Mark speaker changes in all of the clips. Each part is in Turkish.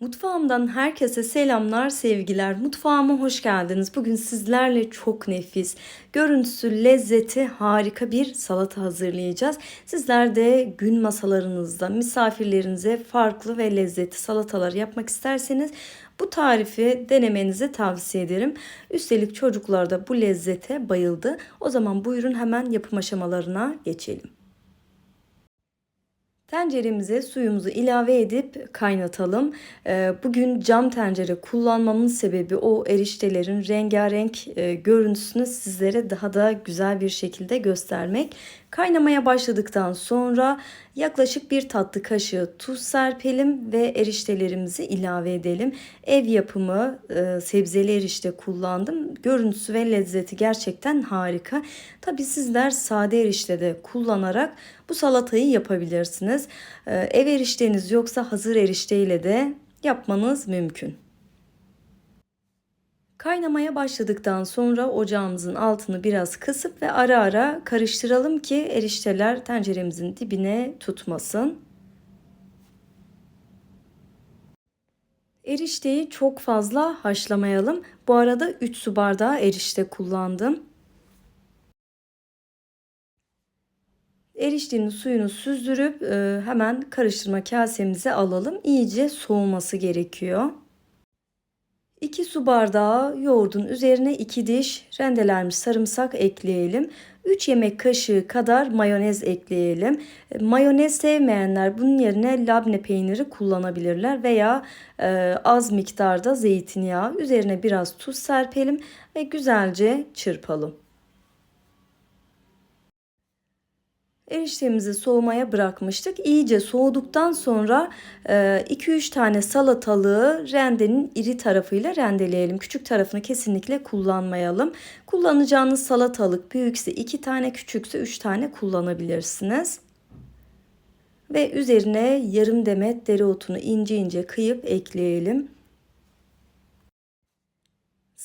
Speaker 1: Mutfağımdan herkese selamlar, sevgiler. Mutfağıma hoş geldiniz. Bugün sizlerle çok nefis, görüntüsü, lezzeti harika bir salata hazırlayacağız. Sizler de gün masalarınızda misafirlerinize farklı ve lezzetli salatalar yapmak isterseniz bu tarifi denemenizi tavsiye ederim. Üstelik çocuklar da bu lezzete bayıldı. O zaman buyurun hemen yapım aşamalarına geçelim. Tenceremize suyumuzu ilave edip kaynatalım. Ee, bugün cam tencere kullanmamın sebebi o eriştelerin rengarenk e, görüntüsünü sizlere daha da güzel bir şekilde göstermek. Kaynamaya başladıktan sonra yaklaşık bir tatlı kaşığı tuz serpelim ve eriştelerimizi ilave edelim. Ev yapımı e, sebzeli erişte kullandım. Görüntüsü ve lezzeti gerçekten harika. Tabi sizler sade erişte de kullanarak bu salatayı yapabilirsiniz. E, ev erişteniz yoksa hazır erişte ile de yapmanız mümkün. Kaynamaya başladıktan sonra ocağımızın altını biraz kısıp ve ara ara karıştıralım ki erişteler tenceremizin dibine tutmasın. Erişteyi çok fazla haşlamayalım. Bu arada 3 su bardağı erişte kullandım. Eriştenin suyunu süzdürüp e, hemen karıştırma kasemize alalım. İyice soğuması gerekiyor. 2 su bardağı yoğurdun üzerine 2 diş rendelenmiş sarımsak ekleyelim. 3 yemek kaşığı kadar mayonez ekleyelim. E, mayonez sevmeyenler bunun yerine labne peyniri kullanabilirler veya e, az miktarda zeytinyağı. Üzerine biraz tuz serpelim ve güzelce çırpalım. Eriştemizi soğumaya bırakmıştık. İyice soğuduktan sonra 2-3 e, tane salatalığı rendenin iri tarafıyla rendeleyelim. Küçük tarafını kesinlikle kullanmayalım. Kullanacağınız salatalık büyükse 2 tane, küçükse 3 tane kullanabilirsiniz. Ve üzerine yarım demet dereotunu ince ince kıyıp ekleyelim.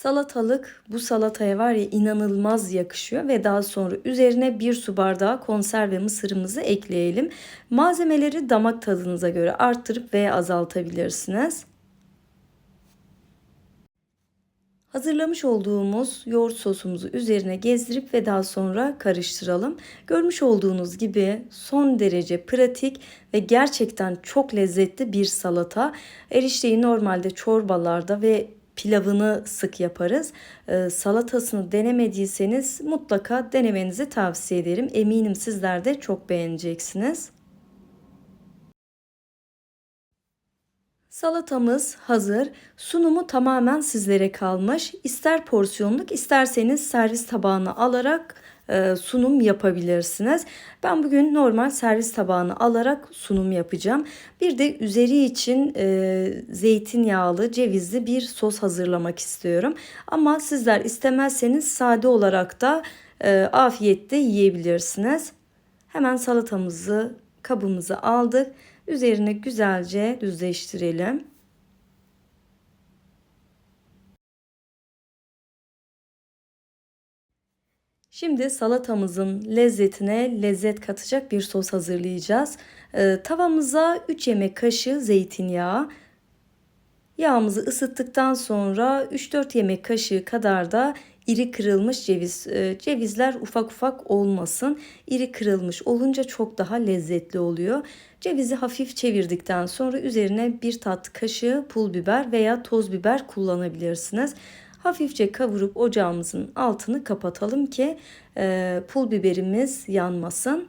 Speaker 1: Salatalık bu salataya var ya inanılmaz yakışıyor ve daha sonra üzerine bir su bardağı konserve mısırımızı ekleyelim. Malzemeleri damak tadınıza göre arttırıp veya azaltabilirsiniz. Hazırlamış olduğumuz yoğurt sosumuzu üzerine gezdirip ve daha sonra karıştıralım. Görmüş olduğunuz gibi son derece pratik ve gerçekten çok lezzetli bir salata. Erişteyi normalde çorbalarda ve pilavını sık yaparız. E, salatasını denemediyseniz mutlaka denemenizi tavsiye ederim. Eminim sizler de çok beğeneceksiniz. Salatamız hazır. Sunumu tamamen sizlere kalmış. İster porsiyonluk isterseniz servis tabağına alarak sunum yapabilirsiniz. Ben bugün normal servis tabağını alarak sunum yapacağım. Bir de üzeri için e, zeytinyağlı cevizli bir sos hazırlamak istiyorum. Ama sizler istemezseniz sade olarak da e, afiyette yiyebilirsiniz. Hemen salatamızı kabımıza aldık. Üzerine güzelce düzleştirelim. Şimdi salatamızın lezzetine lezzet katacak bir sos hazırlayacağız. Ee, tavamıza 3 yemek kaşığı zeytinyağı, yağımızı ısıttıktan sonra 3-4 yemek kaşığı kadar da iri kırılmış ceviz. Ee, cevizler ufak ufak olmasın. İri kırılmış olunca çok daha lezzetli oluyor. Cevizi hafif çevirdikten sonra üzerine bir tatlı kaşığı pul biber veya toz biber kullanabilirsiniz. Hafifçe kavurup ocağımızın altını kapatalım ki e, pul biberimiz yanmasın.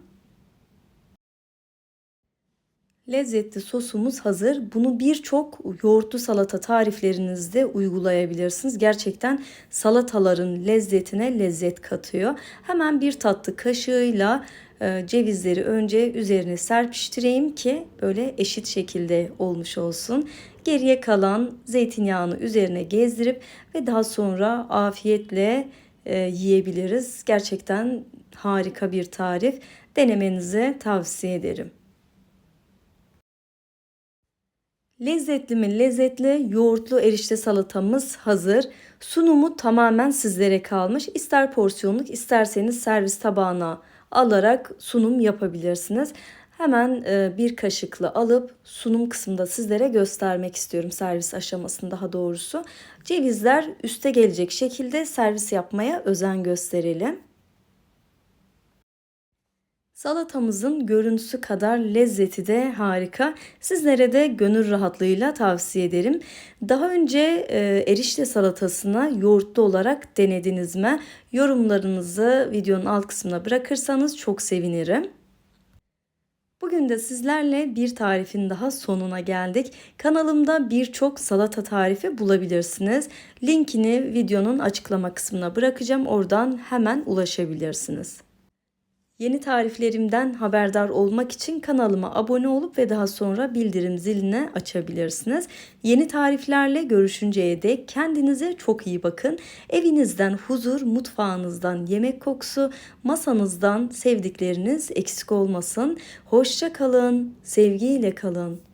Speaker 1: Lezzetli sosumuz hazır. Bunu birçok yoğurtlu salata tariflerinizde uygulayabilirsiniz. Gerçekten salataların lezzetine lezzet katıyor. Hemen bir tatlı kaşığıyla e, cevizleri önce üzerine serpiştireyim ki böyle eşit şekilde olmuş olsun. Geriye kalan zeytinyağını üzerine gezdirip ve daha sonra afiyetle e, yiyebiliriz. Gerçekten harika bir tarif. Denemenizi tavsiye ederim. Lezzetli mi lezzetli yoğurtlu erişte salatamız hazır. Sunumu tamamen sizlere kalmış. İster porsiyonluk isterseniz servis tabağına alarak sunum yapabilirsiniz. Hemen e, bir kaşıkla alıp sunum kısmında sizlere göstermek istiyorum servis aşamasında daha doğrusu. Cevizler üste gelecek şekilde servis yapmaya özen gösterelim. Salatamızın görüntüsü kadar lezzeti de harika. Sizlere de gönül rahatlığıyla tavsiye ederim. Daha önce e, erişte salatasına yoğurtlu olarak denediniz mi? Yorumlarınızı videonun alt kısmına bırakırsanız çok sevinirim. Bugün de sizlerle bir tarifin daha sonuna geldik. Kanalımda birçok salata tarifi bulabilirsiniz. Linkini videonun açıklama kısmına bırakacağım. Oradan hemen ulaşabilirsiniz. Yeni tariflerimden haberdar olmak için kanalıma abone olup ve daha sonra bildirim zilini açabilirsiniz. Yeni tariflerle görüşünceye dek kendinize çok iyi bakın. Evinizden huzur, mutfağınızdan yemek kokusu, masanızdan sevdikleriniz eksik olmasın. Hoşça kalın, sevgiyle kalın.